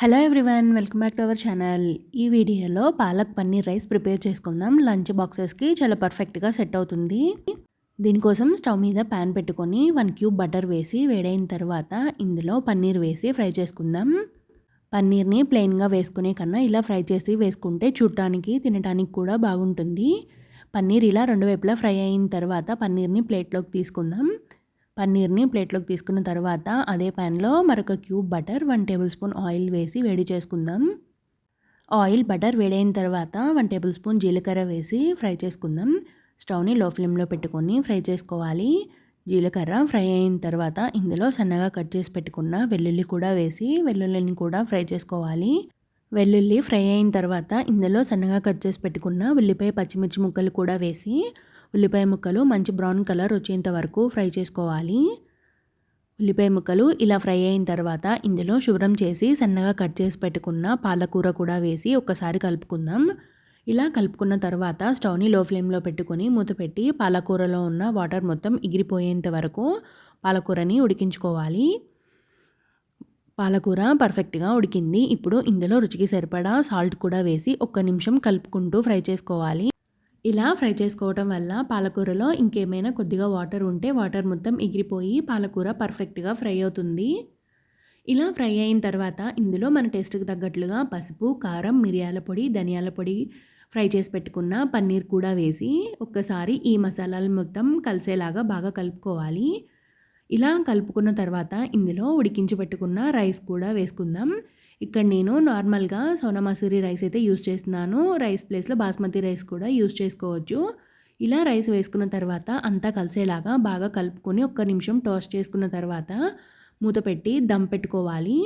Hello everyone welcome back to our channel ఈ వీడియోలో palak paneer rice prepare చేసుకుందాం. లంచ్ బాక్సెస్కి చాలా పర్ఫెక్ట్గా సెట్ అవుతుంది. దీనికోసం స్టవ్ మీద ప్యాన్ పెట్టుకొని వన్ క్యూబ్ బటర్ వేసి వేడైన తర్వాత ఇందులో పన్నీర్ వేసి ఫ్రై చేసుకుందాం. పన్నీర్ని ప్లెయిన్గా వేసుకునే కన్నా ఇలా ఫ్రై చేసి వేసుకుంటే చూడటానికి తినడానికి కూడా బాగుంటుంది. పన్నీర్ ఇలా రెండు వైపులా ఫ్రై అయిన తర్వాత పన్నీర్ని ప్లేట్లోకి తీసుకుందాం. పన్నీర్ని ప్లేట్లోకి తీసుకున్న తర్వాత అదే ప్యాన్లో మరొక cube butter one table spoon oil వేసి వేడి చేసుకుందాం. ఆయిల్ బటర్ వేడైన తర్వాత వన్ టేబుల్ స్పూన్ జీలకర్ర వేసి ఫ్రై చేసుకుందాం. స్టవ్ని లో ఫ్లేమ్లో పెట్టుకొని ఫ్రై చేసుకోవాలి. జీలకర్ర ఫ్రై అయిన తర్వాత ఇందులో సన్నగా కట్ చేసి పెట్టుకున్న వెల్లుల్లి కూడా వేసి వెల్లుల్లిని కూడా ఫ్రై చేసుకోవాలి. వెల్లుల్లి ఫ్రై అయిన తర్వాత ఇందులో సన్నగా కట్ చేసి పెట్టుకున్న ఉల్లిపాయ పచ్చిమిర్చి ముక్కలు కూడా వేసి ఉల్లిపాయ ముక్కలు మంచి బ్రౌన్ కలర్ వచ్చేంత వరకు ఫ్రై చేసుకోవాలి. ఉల్లిపాయ ముక్కలు ఇలా ఫ్రై అయిన తర్వాత ఇందులో శుభ్రం చేసి సన్నగా కట్ చేసి పెట్టుకున్న పాలకూర కూడా వేసి ఒక్కసారి కలుపుకుందాం. ఇలా కలుపుకున్న తర్వాత స్టవ్ని లో ఫ్లేమ్లో పెట్టుకొని మూత పెట్టి పాలకూరలో ఉన్న వాటర్ మొత్తం ఎగిరిపోయేంత వరకు పాలకూరని ఉడికించుకోవాలి. పాలకూర పర్ఫెక్ట్గా ఉడికింది. ఇప్పుడు ఇందులో రుచికి సరిపడా సాల్ట్ కూడా వేసి ఒక్క నిమిషం కలుపుకుంటూ ఫ్రై చేసుకోవాలి. ఇలా ఫ్రై చేసుకోవటం వల్ల పాలకూరలో ఇంకేమైనా కొద్దిగా వాటర్ ఉంటే వాటర్ మొత్తం ఎగిరిపోయి పాలకూర పర్ఫెక్ట్గా ఫ్రై అవుతుంది. ఇలా ఫ్రై అయిన తర్వాత ఇందులో మన టేస్ట్కి తగ్గట్లుగా పసుపు కారం మిరియాల పొడి ధనియాల పొడి ఫ్రై చేసి పెట్టుకున్న పన్నీర్ కూడా వేసి ఒక్కసారి ఈ మసాలాలు మొత్తం కలిసేలాగా బాగా కలుపుకోవాలి. ఇలా కలుపుకున్న తర్వాత ఇందులో ఉడికించి పెట్టుకున్న రైస్ కూడా వేసుకుందాం. ఇక్కడ నేను నార్మల్గా సోనా మసూరి రైస్ అయితే యూస్ చేస్తున్నాను. రైస్ ప్లేస్లో బాస్మతి రైస్ కూడా యూస్ చేసుకోవచ్చు. ఇలా రైస్ వేసుకున్న తర్వాత అంతా కలిసేలాగా బాగా కలుపుకొని ఒక్క నిమిషం టోస్ట్ చేసుకున్న తర్వాత మూత పెట్టి దమ్ పెట్టుకోవాలి.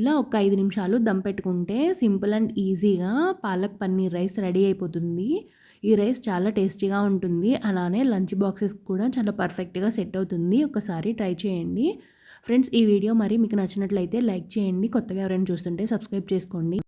ఇలా ఒక ఐదు నిమిషాలు దమ్ పెట్టుకుంటే సింపుల్ అండ్ ఈజీగా పాలక్ పన్నీర్ రైస్ రెడీ అయిపోతుంది. ఈ రైస్ చాలా టేస్టీగా ఉంటుంది. అలానే లంచ్ బాక్సెస్ కూడా చాలా పర్ఫెక్ట్గా సెట్ అవుతుంది. ఒకసారి ట్రై చేయండి. ఫ్రెండ్స్ ఈ వీడియో మరి మీకు నచ్చినట్లయితే లైక్ చేయండి. కొత్తగా ఎవరైనా చూస్తుంటే సబ్స్క్రైబ్ చేసుకోండి.